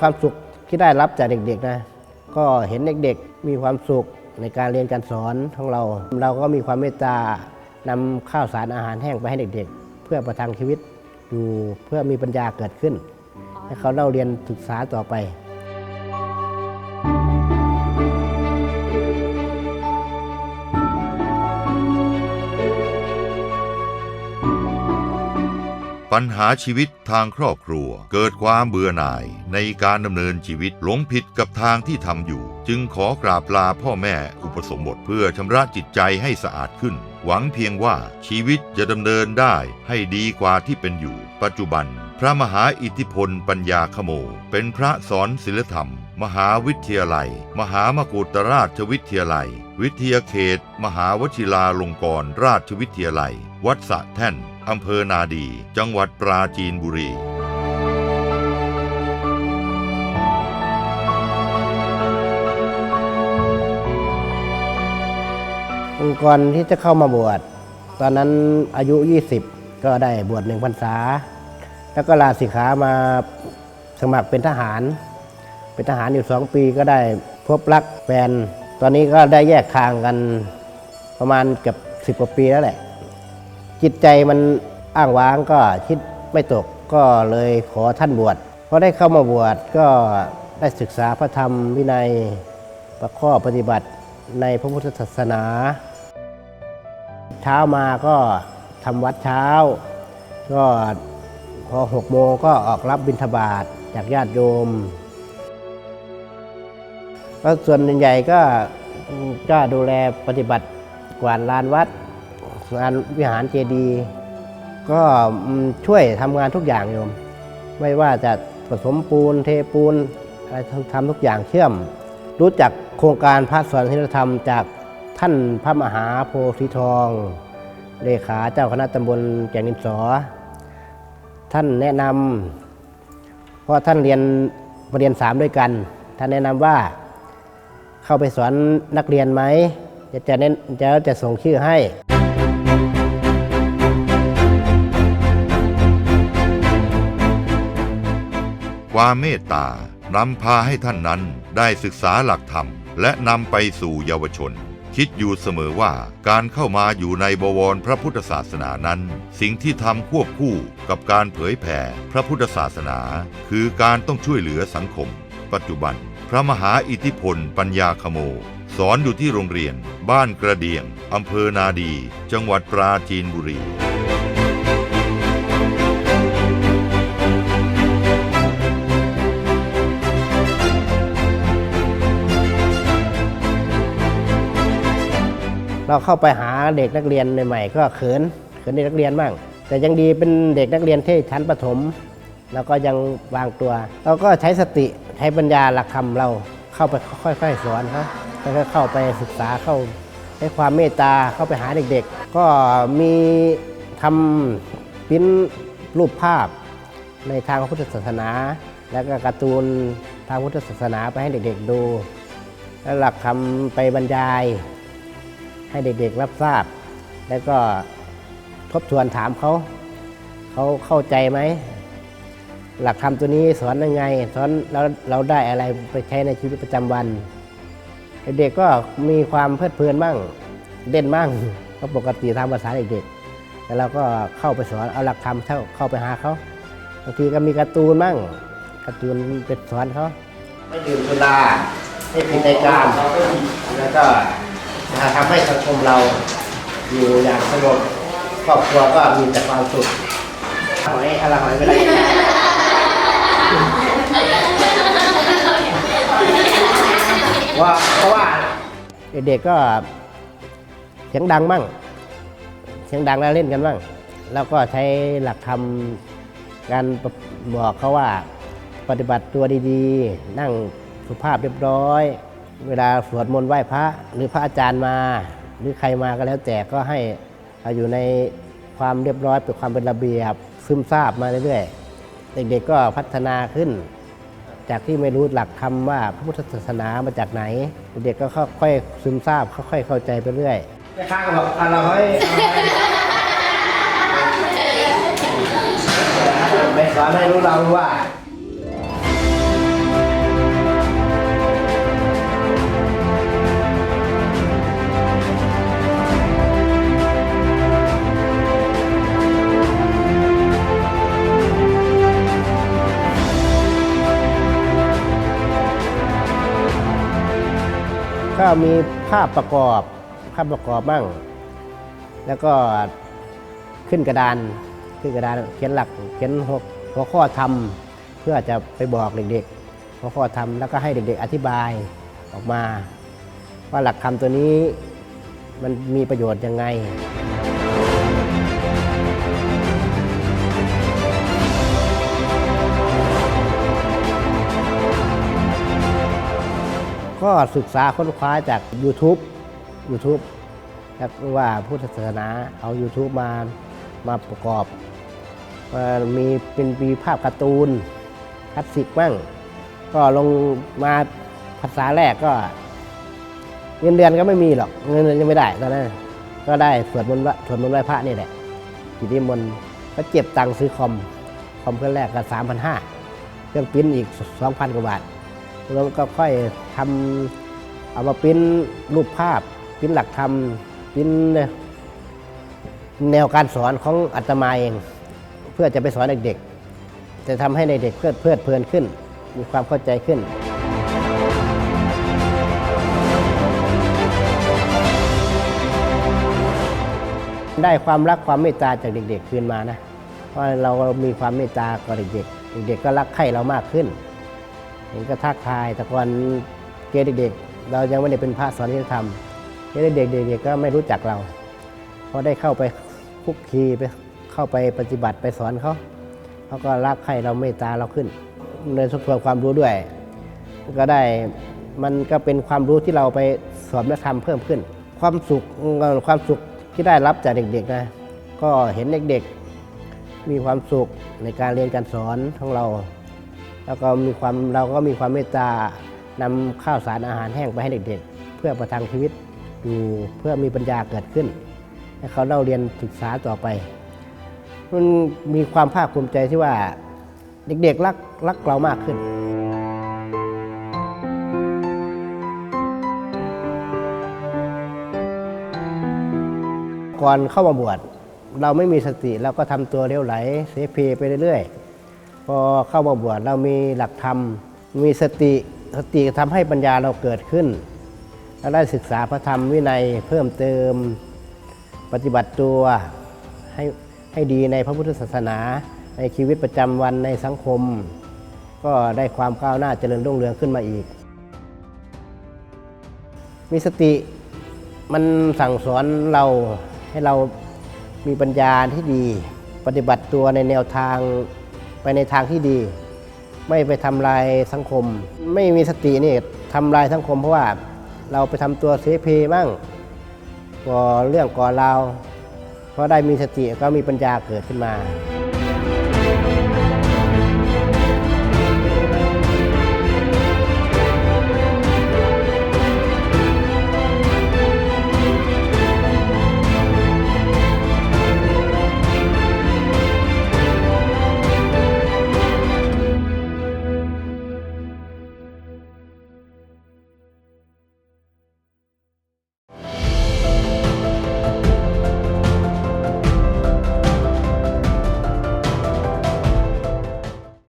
ความสุขที่ได้รับจากเด็กๆนะก็เห็นเด็กๆ มีความสุขในการเรียนการสอนของเรา เราก็มีความเมตตานำข้าวสารอาหารแห้งไปให้เด็กๆ เพื่อประทังชีวิตอยู่เพื่อมีปัญญาเกิดขึ้น ให้เขาเล่าเรียนศึกษาต่อไป ปัญหาชีวิตทางครอบครัว เกิดความเบื่อหน่ายในการดำเนินชีวิตหลงผิดกับทางที่ทำอยู่ จึงขอกราบลาพ่อแม่อุปสมบทเพื่อชำระจิตใจให้สะอาดขึ้น หวังเพียงว่าชีวิตจะดำเนินได้ให้ดีกว่าที่เป็นอยู่ ปัจจุบัน พระมหาอิทธิพลปัญญาขโม เป็นพระสอนศิลธรรม มหาวิทยาลัย มหามกุฏราชวิทยาลัย วิทยาเขต มหาวชิราลงกรณราชวิทยาลัย วัดสะแท่น อำเภอนาดี จังหวัดปราจีนบุรี องค์กรที่จะเข้ามาบวช ตอนนั้นอายุ 20 ก็ได้บวชหนึ่งพรรษา แล้วก็ลาสิกขามาสมัครเป็นทหาร เป็นทหารอยู่สองปีก็ได้พบรักแฟน ตอนนี้ก็ได้แยกทางกันประมาณเกือบสิบกว่าปีแล้วแหละ จิตใจมันอ้างว้างก็คิดไม่ตกก็เลยขอท่านบวชพอได้เข้ามาบวชก็ได้ศึกษาพระธรรมวินัยประข้อปฏิบัติในพระพุทธศาสนา เช้ามาก็ทำวัดเช้า ก็พอหกโมงก็ออกรับบิณฑบาตจากญาติโยมก็ส่วนใหญ่ก็ก็ดูแลปฏิบัติกวาดลานวัด งานวิหารเจดีย์ก็ช่วยทำงานทุกอย่างโยม ไม่ว่าจะผสมปูนเทปูนอะไรทำทำทุกอย่างเชื่อม รู้จักโครงการพระสอนศิลธรรมจากท่านพระมหาโพธิทอง เลขาเจ้าคณะตำบลแก่งนิมสอ ท่านแนะนำเพราะท่านเรียนปรริญญาสามด้วยกัน ท่านแนะนำว่าเข้าไปสอนนักเรียนไหมจะจะเน้นจะจะส่งชื่อให้ ความเมตตานำพาให้ท่านนั้นได้ศึกษาหลักธรรม และนำไปสู่เยาวชน คิดอยู่เสมอว่าการเข้ามาอยู่ในบวรพระพุทธศาสนานั้น สิ่งที่ทำควบคู่กับการเผยแผ่พระพุทธศาสนา คือการต้องช่วยเหลือสังคม ปัจจุบัน พระมหาอิทธิพล ปัญญาขโม สอนอยู่ที่โรงเรียน บ้านกระเดียงอำเภอนาดี จังหวัดปราจีนบุรี เราเข้าไปหาเด็กนักเรียนใหม่ๆก็เขินเขินเด็กนักเรียนบ้างแต่ยังดีเป็นเด็กนักเรียนที่ชั้นประถม แล้วก็ยังวางตัว เราก็ใช้สติใช้ปัญญาหลักธรรมเราเข้าไปค่อยๆสอนเขาแล้วก็เข้าไปศึกษาเข้าใช้ความเมตตาเข้าไปหาเด็กๆ ก็มีทำปิ้นรูปภาพในทางพุทธศาสนา แล้วก็การ์ตูนทางพุทธศาสนาไปให้เด็กๆดู แล้วหลักคำไปบรรยาย ให้เด็กๆรับทราบ แล้วก็ทบทวนถามเขา เขาเข้าใจไหม หลักธรรมตัวนี้สอนยังไง สอนแล้วเราได้อะไรไปใช้ในชีวิตประจำวัน เด็กๆก็มีความเพลิดเพลินบ้างเล่นบ้างก็ปกติตามภาษาเด็กๆแต่เราก็เข้าไปสอนเอาหลักธรรมเข้าไปหาเขาบางทีก็มีการ์ตูนบ้างการ์ตูนเป็นสอนเขาไม่ดื่มสุราไม่ผิดในกามแล้วก็ ทำให้สังคมเราอยู่อย่างสงบครอบครัวก็มีแต่ความสุขหอยอะไรหอยไม่ได้ว่าเพราะว่าเด็กๆก็เสียงดังบ้างเสียงดังแล้วเล่นกันบ้างแล้วก็ใช้หลักธรรมการบอกเขาว่าปฏิบัติตัวดีๆ นั่งสุภาพเรียบร้อย เวลาสวดมนต์ไหว้พระ หรือพระอาจารย์มา หรือใครมาก็แล้วแต่ก็ให้อยู่ในความเรียบร้อยเป็นความเป็นระเบียบซึมซาบมาเรื่อยๆ เด็กๆก็พัฒนาขึ้น จากที่ไม่รู้หลักคำว่าพระพุทธศาสนามาจากไหน เด็กก็ค่อยๆซึมซาบค่อยๆเข้าใจไปเรื่อยแม่ค้าก็บอกอร่อยไปสอนให้รู้เราว่า มีภาพประกอบภาพประกอบบ้าง แล้วก็ขึ้นกระดานขึ้นกระดานเขียนหลักเขียนหัวหัวข้อธรรมเพื่อจะไปบอกเด็กๆหัวข้อธรรมแล้วก็ให้เด็กๆ อธิบายออกมา ว่าหลักคำตัวนี้มันมีประโยชน์ยังไง ก็ศึกษาค้นคว้าจาก YouTube YouTube แล้วว่าพุทธศาสนาเอา YouTube มามาประกอบมามีเป็นมีภาพการ์ตูนคลาสสิกบ้างก็ลงมาภาษาแรกก็เงินเดือนก็ไม่มีหรอกเงินเดือนยังไม่ได้ตอนนั้นก็ได้สวดมนต์สวดมนต์ไหว้พระนี่แหละกิจนิมนต์ก็เจ็บตังค์ซื้อคอม คอมเครื่องแรกก็สามพันห้าเครื่องปิ้นอีกสองพันกว่าบาท แล้วก็ค่อยทำเอามาปิ้นรูปภาพ ปิ้นหลักธรรมปิ้นแนวการสอนของอาตมาเอง เพื่อจะไปสอนเด็กๆจะทำให้ในเด็กเพลิดเพลิดเพลินขึ้น มีความเข้าใจขึ้นได้ความรักความเมตตาจากเด็กๆ คืนมานะ เพราะเรามีความเมตตากับเด็กๆ เด็กๆ ก็รักใคร่เรามากขึ้น เห็นก็ทักทายแต่ก่อนเกณฑ์เด็กๆ เรายังไม่ได้เป็นพระสอนที่ธรรมเกณฑ์เด็กๆเด็กๆก็ไม่รู้จักเราพอได้เข้าไปคุกคีไปเข้าไปปฏิบัติไปสอนเขาเขาก็รักใครเราเมตตาเราขึ้นเลยทบทวนความรู้ด้วย ก็ได้มันก็เป็นความรู้ที่เราไปสอนและทำเพิ่มขึ้น ความสุขความสุขที่ได้รับจากเด็กๆนะก็เห็นเด็กๆมีความสุขในการเรียนการสอนของเรา แล้วก็มีความเราก็มีความเมตตานำข้าวสารอาหารแห้งไปให้เด็กๆ เพื่อประทังชีวิตอยู่เพื่อมีปัญญาเกิดขึ้น ให้เขาเล่าเรียนศึกษาต่อไป มันมีความภาคภูมิใจที่ว่าเด็กๆรักรักเรามากขึ้นก่อนเข้ามาบวชเราไม่มีสติเราก็ทำตัวเลี้ยวไหลเสเพไปเรื่อย อเข้ามาบวชเรามีหลักธรรม มีสติสติทำให้ปัญญาเราเกิดขึ้นเราได้ศึกษาพระธรรมวินัยเพิ่มเติมปฏิบัติตัวให้ให้ดีในพระพุทธศาสนา ในชีวิตประจำวันในสังคม ก็ได้ความก้าวหน้าเจริญรุ่งเรืองขึ้นมาอีก มีสติมันสั่งสอนเราให้เรามีปัญญาที่ดี ปฏิบัติตัวในแนวทาง ไปในทางที่ดี ไม่ไปทำลายสังคม ไม่มีสตินี่ทำลายสังคมเพราะว่าเราไปทำตัวเสเพมั่งก่อเรื่องก่อราวเพราะได้มีสติก็มีปัญญาเกิดขึ้นมา